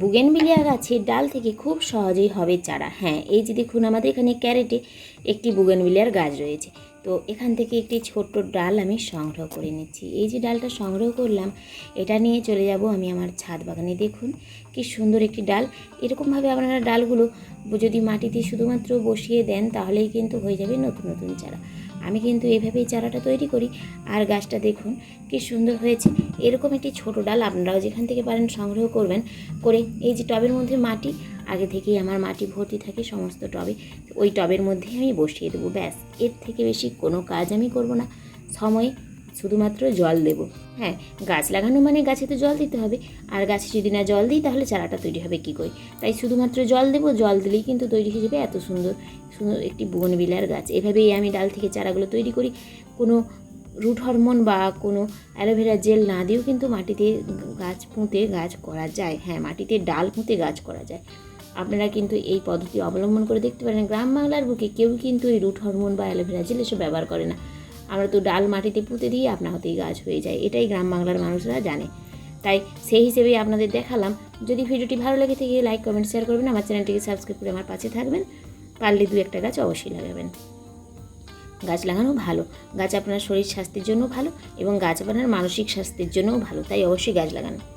বুগেনবিলিয়া গাছের ডাল থেকে খুব সহজেই হবে চারা। হ্যাঁ এই যে দেখুন আমাদের এখানে ক্যারেটে একটি বুগেনবিলিয়ার গাছ রয়েছে। তো এখান থেকে একটি ছোট্ট ডাল আমি সংগ্রহ করে নিচ্ছি। এই যে ডালটা সংগ্রহ করলাম, এটা নিয়ে চলে যাব আমি আমার ছাদ বাগানে। দেখুন কি সুন্দর একটি ডাল। এরকমভাবে আপনারা ডালগুলো যদি মাটিতে শুধুমাত্র বসিয়ে দেন, তাহলেই কিন্তু হয়ে যাবে নতুন নতুন চারা। আমি কিন্তু এভাবেই চারাটা তৈরি করি। আর গাছটা দেখুন কি সুন্দর হয়েছে। এরকম একটি ছোট ডাল আপনারাও যেখান থেকে পারেন সংগ্রহ করবেন। করে এই যে টবের মধ্যে মাটি, আগে থেকেই আমার মাটি ভর্তি থাকে সমস্ত টবে, ওই টবের মধ্যে আমি বসিয়ে দেবো, ব্যাস। এর থেকে বেশি কোনো কাজ আমি করব না। সময়ে শুধুমাত্র জল দেব। হ্যাঁ গাছ লাগানো মানে গাছে তো জল দিতে হবে। আর গাছে যদি না জল দিই তাহলে চারাটা তৈরি হবে কী করে? তাই শুধুমাত্র জল দেবো, জল দিলেই কিন্তু তৈরি হয়ে যাবে এত সুন্দর সুন্দর একটি বিলার গাছ। এভাবেই আমি ডাল থেকে চারাগুলো তৈরি করি। কোনো রুট হরমোন বা কোনো অ্যালোভেরা জেল না দিয়েও কিন্তু মাটিতে গাছ পুঁতে গাছ করা যায়। হ্যাঁ মাটিতে ডাল পুঁতে গাছ করা যায়। আপনারা কিন্তু এই পদ্ধতি অবলম্বন করে দেখতে পারেন। গ্রাম বাংলার বুকে কেউ কিন্তু এই রুট হরমোন বা অ্যালোভেরা জেল এসব ব্যবহার করে না। আমরা তো ডাল মাটিতে পুঁতে দিয়ে আপনা হতেই গাছ হয়ে যায়। এটাই গ্রাম বাংলার মানুষরা জানে। তাই সেই হিসেবেই আপনাদের দেখালাম। যদি ভিডিওটি ভালো লেগে থেকে লাইক কমেন্ট শেয়ার করবেন। আমার চ্যানেলটিকে সাবস্ক্রাইব করে আমার পাশে থাকবেন। পারলে দু একটা গাছ অবশ্যই লাগাবেন। গাছ লাগানো ভালো। গাছ আপনার শরীর স্বাস্থ্যের জন্য ভালো এবং গাছ আপনার মানসিক স্বাস্থ্যের জন্যও ভালো, তাই অবশ্যই গাছ লাগান।